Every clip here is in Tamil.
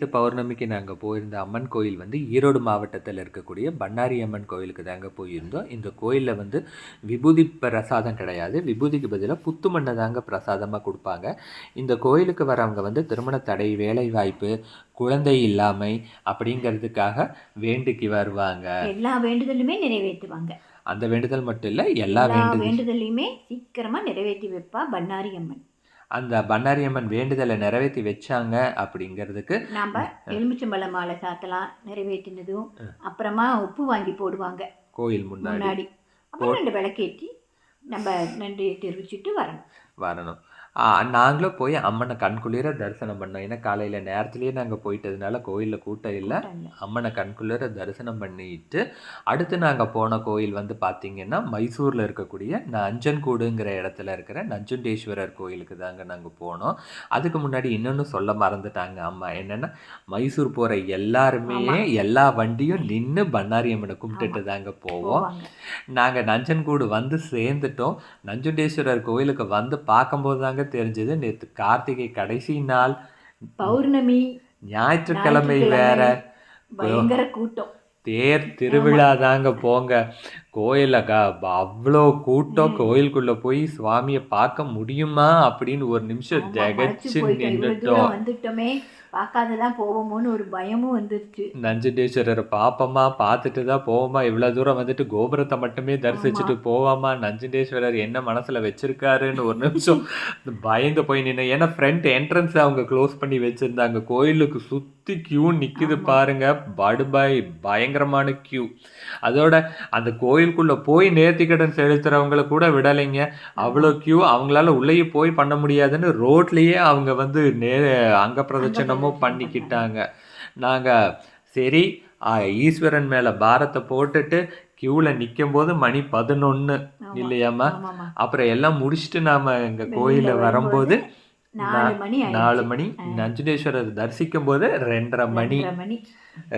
இந்த பௌர்ணமிக்கு நாங்கள் போயிருந்த அம்மன் கோயில் வந்து ஈரோடு மாவட்டத்தில் இருக்கக்கூடிய பண்ணாரி அம்மன் கோயிலுக்கு தாங்க போயிருந்தோம். இந்த கோயிலில் வந்து விபூதி பிரசாதம் கிடையாது. விபூதிக்கு பதிலாக புத்து மண்ணை தாங்க பிரசாதமாக கொடுப்பாங்க. இந்த கோயிலுக்கு வரவங்க வந்து திருமண தடை வேலை வாய்ப்பு குழந்தை இல்லாமை அப்படிங்கிறதுக்காக வேண்டிக்கு வருவாங்க. எல்லா வேண்டுதலுமே நிறைவேற்றுவாங்க. அந்த வேண்டுதல் மட்டும் இல்லை எல்லா எல்லா வேண்டுதல் வேண்டுதலையுமே சீக்கிரமா நிறைவேற்றி வைப்பா பண்ணாரி அம்மன். அந்த பண்ணாரி அம்மன் வேண்டுதலை நிறைவேற்றி வச்சாங்க அப்படிங்கிறதுக்கு நாம எலுமிச்சம்பழ மாலை சாத்தலாம் நிறைவேற்றினதும் அப்புறமா உப்பு வாங்கி போடுவாங்க. கோயில் முன்னாடி. முன்னாடி. அப்புறம் ரெண்டு விளக்கேற்றி நம்ம நன்றி தெரிவிச்சுட்டு வரணும். வரணும். நாங்களும் போய் அம்மனை கண்குளிர தரிசனம் பண்ணோம். ஏன்னா காலையில் நேரத்துலேயே நாங்கள் போயிட்டதுனால கோயிலில் கூட்டம் இல்லை. அம்மனை கண்குளிர தரிசனம் பண்ணிட்டு அடுத்து நாங்கள் போன கோயில் வந்து பார்த்திங்கன்னா மைசூரில் இருக்கக்கூடிய நஞ்சன்கூடுங்கிற இடத்துல இருக்கிற நஞ்சுண்டேஸ்வரர் கோயிலுக்கு தாங்க நாங்கள் போனோம். அதுக்கு முன்னாடி இன்னொன்று சொல்ல மறந்துட்டாங்க அம்மா. என்னென்னா மைசூர் போகிற எல்லாருமே. எல்லா வண்டியும் நின்று பண்ணாரி அம்மனை கும்பிட்டுட்டு தாங்க போவோம். நாங்கள் நஞ்சன்கூடு வந்து சேர்ந்துட்டோம். நஞ்சுண்டேஸ்வரர் கோயிலுக்கு வந்து பார்க்கும்போது தாங்க தெரிஞ்சது. நேற்று கார்த்திகை கடைசி நாள். பௌர்ணமி ஞாயிற்றுக்கிழமை வேற. பயங்கர கூட்டம். தேர் திருவிழா தாங்க போங்க. கோயில க அவ்வளோ கூட்டம். கோயிலுக்குள்ள போய் சுவாமியை பார்க்க முடியுமா அப்படின்னு ஒரு நிமிஷம். இவ்வளவு நின்றுட்டோம் வந்துட்டோமே. பார்க்காததான் போவோமோன்னு ஒரு பயமும் வந்துருச்சு. நஞ்சுண்டேஸ்வரரை பார்ப்போமா? பார்த்துட்டு தான் போவோமா? இவ்வளோ தூரம் வந்துட்டு கோபுரத்தை மட்டுமே தரிசிச்சுட்டு போவாமா? நஞ்சுண்டேஸ்வரர் என்ன மனசில் வச்சிருக்காருன்னு ஒரு நிமிஷம் பயந்து போய் நின்று ஏன்னா ஃப்ரண்ட் என்ட்ரன்ஸ் அவங்க க்ளோஸ் பண்ணி வச்சுருந்தாங்க. கோயிலுக்கு சுற்றி கியூ நிற்கிது. பாருங்க. படுபாய் பயங்கரமான கியூ அதோட அந்த கோயிலுக்குள்ளே போய் நேர்த்திக்கடன் செலுத்துறவங்கள கூட விடலைங்க. அவ்வளோ கியூ அவங்களால உள்ளேயே போய் பண்ண முடியாதுன்னு ரோட்லேயே அவங்க வந்து நே அங்க பிரதட்சணமும் பிரதட்சணம் பண்ணிக்கிட்டாங்க. நாங்கள் சரி ஈஸ்வரன் மேலே பாரத்தை போட்டுட்டு கியூவில் நிற்கும் போது மணி பதினொன்று. இல்லையாம்மா? அப்புறம் எல்லாம் முடிச்சுட்டு நாம் எங்கள் கோயிலில் வரும்போது நாலு மணி நாலு ஆயிடுச்சு. மணி நஞ்சுடேஸ்வரர் தரிசிக்கும் போது ரெண்டரை மணி.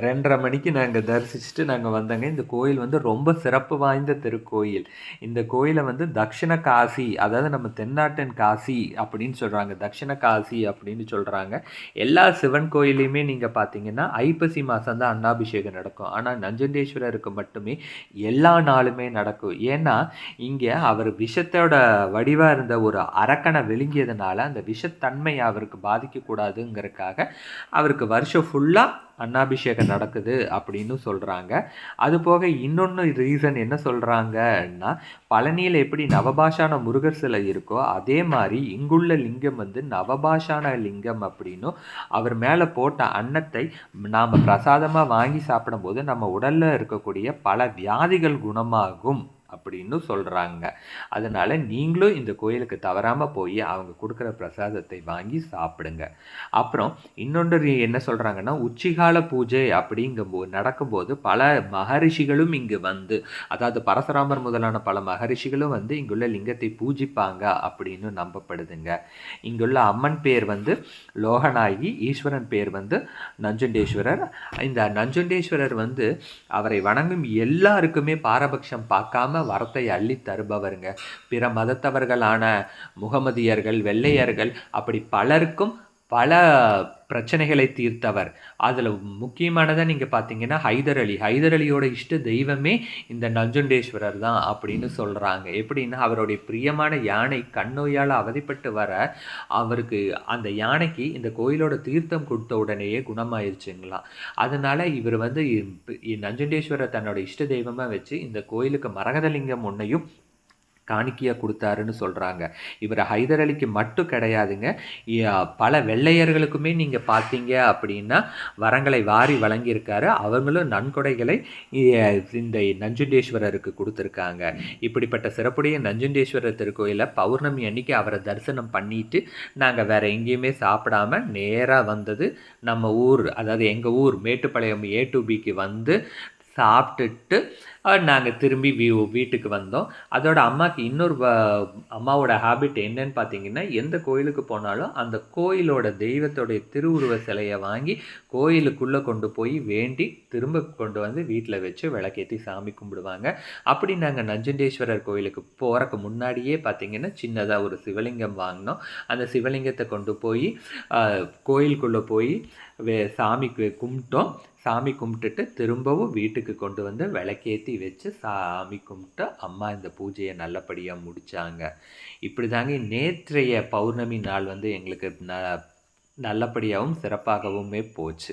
ரெண்டரை மணிக்கு நாங்கள் தரிசிச்சுட்டு நாங்கள் வந்தோங்க. இந்த கோயில் வந்து ரொம்ப சிறப்பு வாய்ந்த திருக்கோயில். இந்த கோயிலை வந்து தக்ஷண காசி அதாவது நம்ம தென்னாட்டின் காசி அப்படின்னு சொல்கிறாங்க தக்ஷண காசி அப்படின்னு சொல்கிறாங்க எல்லா சிவன் கோயிலையுமே நீங்கள் பார்த்தீங்கன்னா ஐப்பசி மாதம் தான் அன்னாபிஷேகம் நடக்கும். ஆனால் நஞ்சண்டேஸ்வரருக்கு மட்டுமே எல்லா நாளுமே நடக்கும். ஏன்னா இங்கே அவர் விஷத்தோட வடிவாக இருந்த ஒரு அரக்கனை விழுங்கியதுனால அந்த விஷத்தன்மை அவருக்கு பாதிக்கக்கூடாதுங்கிறதுக்காக அவருக்கு வருஷம் ஃபுல்லாக அன்னாபிஷேகம் நடக்குது அப்படின்னு சொல்கிறாங்க அது போக இன்னொன்று ரீசன் என்ன சொல்கிறாங்கன்னா பழனியில் எப்படி நவபாஷான முருகர் சிலை இருக்கோ அதே மாதிரி இங்குள்ள லிங்கம் வந்து நவபாஷான லிங்கம் அப்படின்னும் அவர் மேலே போட்ட அன்னத்தை நாம் பிரசாதமாக வாங்கி சாப்பிடும்போது நம்ம உடலில் இருக்கக்கூடிய பல வியாதிகள் குணமாகும். அப்படின்னு சொல்கிறாங்க அதனால் நீங்களும் இந்த கோயிலுக்கு தவறாமல் போய் அவங்க கொடுக்குற பிரசாதத்தை வாங்கி சாப்பிடுங்க. அப்புறம் இன்னொன்று என்ன சொல்கிறாங்கன்னா உச்சிகால பூஜை அப்படிங்கும்போது நடக்கும்போது பல மகரிஷிகளும் இங்கு வந்து அதாவது பரசுராமர் முதலான பல மகரிஷிகளும் வந்து இங்குள்ள லிங்கத்தை பூஜிப்பாங்க அப்படின்னு நம்பப்படுதுங்க. இங்குள்ள அம்மன் பேர் வந்து லோகநாயகி ஈஸ்வரன் பேர் வந்து நஞ்சுண்டேஸ்வரர். இந்த நஞ்சுண்டேஸ்வரர் வந்து அவரை வணங்கும் எல்லாருக்குமே பாரபட்சம் பார்க்காம வரத்தை அள்ளி தருபவருங்க. பிற மதத்தவர்களான முகமதியர்கள் வெள்ளையர்கள் அப்படி பலருக்கும் பல பிரச்சனைகளை தீர்த்தவர். அதில் முக்கியமானதை நீங்கள் பார்த்தீங்கன்னா ஹைதர் அலி. ஹைதர் அலியோட இஷ்ட தெய்வமே இந்த நஞ்சுண்டேஸ்வரர் தான் அப்படின்னு சொல்கிறாங்க எப்படின்னா அவருடைய பிரியமான யானை கண்ணோயால் அவதிப்பட்டு வர அவருக்கு அந்த யானைக்கு இந்த கோயிலோட தீர்த்தம் கொடுத்த உடனேயே குணமாயிருச்சுங்களாம் அதனால் இவர் வந்து நஞ்சுண்டேஸ்வரர் தன்னோட இஷ்ட தெய்வமாக வச்சு இந்த கோயிலுக்கு மரகதலிங்கம் ஒன்றையும் காணிக்கையாக கொடுத்தாருன்னு சொல்கிறாங்க இவர் ஹைதர் அலிக்கு மட்டும் கிடையாதுங்க. பல வெள்ளையர்களுக்குமே நீங்கள் பார்த்தீங்க அப்படின்னா வரங்களை வாரி வழங்கியிருக்காரு. அவங்களும் நன்கொடைகளை இந்த நஞ்சுண்டேஸ்வரருக்கு கொடுத்துருக்காங்க. இப்படிப்பட்ட சிறப்புடைய நஞ்சுண்டேஸ்வரர் திருக்கோயிலில் பௌர்ணமி அன்னைக்கு அவரை தரிசனம் பண்ணிட்டு நாங்கள் வேற எங்கேயுமே சாப்பிடாம நேராக வந்தது நம்ம ஊர் அதாவது எங்கள் ஊர் மேட்டுப்பாளையம் ஏ டு பிக்கு வந்து சாப்பிட்டுட்டு நாங்கள் திரும்பி வீட்டுக்கு வந்தோம். அதோட அம்மாவுக்கு இன்னொரு அம்மாவோட ஹாபிட் என்னன்னு பார்த்தீங்கன்னா எந்த கோயிலுக்கு போனாலும் அந்த கோயிலோட தெய்வத்தோடைய திருவுருவ சிலையை வாங்கி கோயிலுக்குள்ளே கொண்டு போய் வேண்டி திரும்ப கொண்டு வந்து வீட்டில் வச்சு விளக்கேற்றி சாமி கும்பிடுவாங்க. அப்படி நாங்கள் நஞ்சுண்டேஸ்வரர் கோயிலுக்கு போகிறக்கு முன்னாடியே பார்த்திங்கன்னா சின்னதாக ஒரு சிவலிங்கம் வாங்கினோம். அந்த சிவலிங்கத்தை கொண்டு போய் கோயிலுக்குள்ளே போய் வே சாமிக்கு கும்பிட்டோம். சாமி கும்பிட்டுட்டு திரும்பவும் வீட்டுக்கு கொண்டு வந்து விளக்கேற்றி வச்சு சாமி கும்பிட்டு அம்மா இந்த பூஜையை நல்லபடியாக முடித்தாங்க இப்படி தாங்க நேற்றைய பௌர்ணமி நாள் வந்து எங்களுக்கு ந நல்லபடியாகவும் சிறப்பாகவுமே போச்சு.